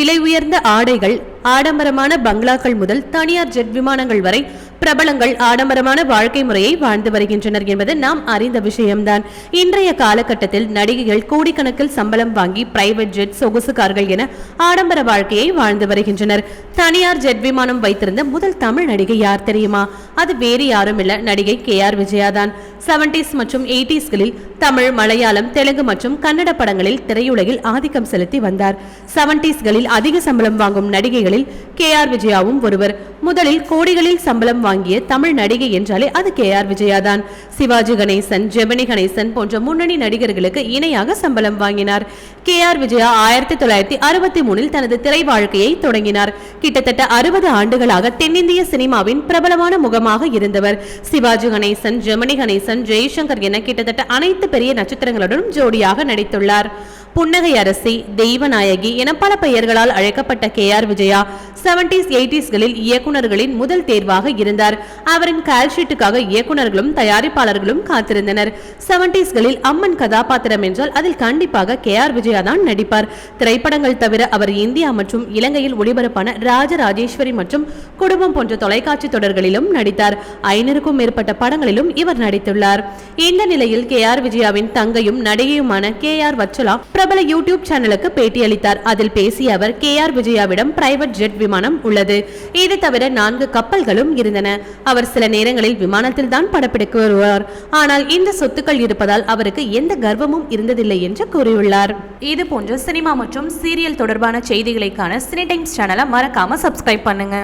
விலை உயர்ந்த ஆடைகள் ஆடம்பரமான பங்களாக்கள் முதல் தனியார் ஜெட் விமானங்கள் வரை பிரபலங்கள் ஆடம்பரமான வாழ்க்கை முறையை வாழ்ந்து வருகின்றனர் என்பது நாம் அறிந்த விஷயம்தான். இன்றைய காலகட்டத்தில் நடிகைகள் கோடிக்கணக்கில் சம்பளம் வாங்கி பிரைவேட் ஜெட் சொகுசு கார்கள் என ஆடம்பர வாழ்க்கையை வாழ்ந்து வருகின்றனர். தனியார் ஜெட் விமானம் வைத்திருந்த முதல் தமிழ் நடிகை யார் தெரியுமா? அது வேறு யாரும் இல்ல நடிகை கே ஆர் விஜயா தான் செவன்டிஸ் மற்றும் எயிட்டிஸ்களில் தமிழ் மலையாளம் தெலுங்கு மற்றும் கன்னட படங்களில் திரையுலகில் ஆதிக்கம் செலுத்தி வந்தார். செவன்டிஸ்களில் அதிக சம்பளம் வாங்கும் நடிகைகளில் கே ஆர் விஜயாவும் ஒருவர். முதலில் கோடிகளில் சம்பளம் வாங்கிய தமிழ் நடிகை என்றாலே அது கே ஆர் விஜயா தான் சிவாஜி கணேசன் ஜெமினி கணேசன் போன்ற முன்னணி நடிகர்களுக்கு இணையாக சம்பளம் வாங்கினார். கே ஆர் விஜயா ஆயிரத்தி தொள்ளாயிரத்தி அறுபத்தி மூணில் தனது திரை வாழ்க்கையை தொடங்கினார். கிட்டத்தட்ட அறுபது ஆண்டுகளாக தென்னிந்திய சினிமாவின் பிரபலமான முகமாக இருந்தவர். சிவாஜி கணேசன் ஜெமினி கணேசன் ஜெய்சங்கர் என கிட்டத்தட்ட அனைத்து பெரிய நட்சத்திரங்களுடனும் ஜோடியாக நடித்துள்ளார். புன்னகை அரசி தெய்வநாயகி என பல பெயர்களால் அழைக்கப்பட்ட கே ஆர் விஜயா செவன்டிஸ் எயிட்டிஸ்களில் இயக்குநர்களின் முதல் தேர்வாக இருந்தார். அவரின் கால்ஷீட்டுக்காக இயக்குநர்களும் தயாரிப்பாளர்களும் காத்திருந்தனர். செவன்டிஸ்களில் அம்மன் கதாபாத்திரம் என்றால் அதில் கண்டிப்பாக கே ஆர் விஜயா தான் நடிப்பார். திரைப்படங்கள் தவிர அவர் இந்தியா மற்றும் இலங்கையில் ஒளிபரப்பான ராஜராஜேஸ்வரி மற்றும் குடும்பம் போன்ற தொலைக்காட்சி தொடர்களிலும் நடித்தார். ஐநூறுக்கும் மேற்பட்ட படங்களிலும் இவர் நடித்துள்ளார். இந்த நிலையில் கே ஆர் விஜயாவின் தங்கையும் நடிகையுமான கே ஆர் வச்சலா பிரபல யூடியூப் சேனலுக்கு பேட்டியளித்தார். அதில் பேசிய அவர் கே ஆர் விஜயாவிடம் பிரைவேட் ஜெட் விமானம் உள்ளது. இது தவிர நான்கு கப்பல்களும் இருந்தன. அவர் சில நேரங்களில் விமானத்தில் தான் படப்பிடிக்க வருவார். ஆனால் இந்த சொத்துக்கள் இருப்பதால் அவருக்கு எந்த கர்வமும் இருந்ததில்லை என்று கூறியுள்ளார். இது போன்ற சினிமா மற்றும் சீரியல் தொடர்பான செய்திகளைக்கான சினி டைம்ஸ் சேனலை மறக்காம சப்ஸ்கிரைப் பண்ணுங்க.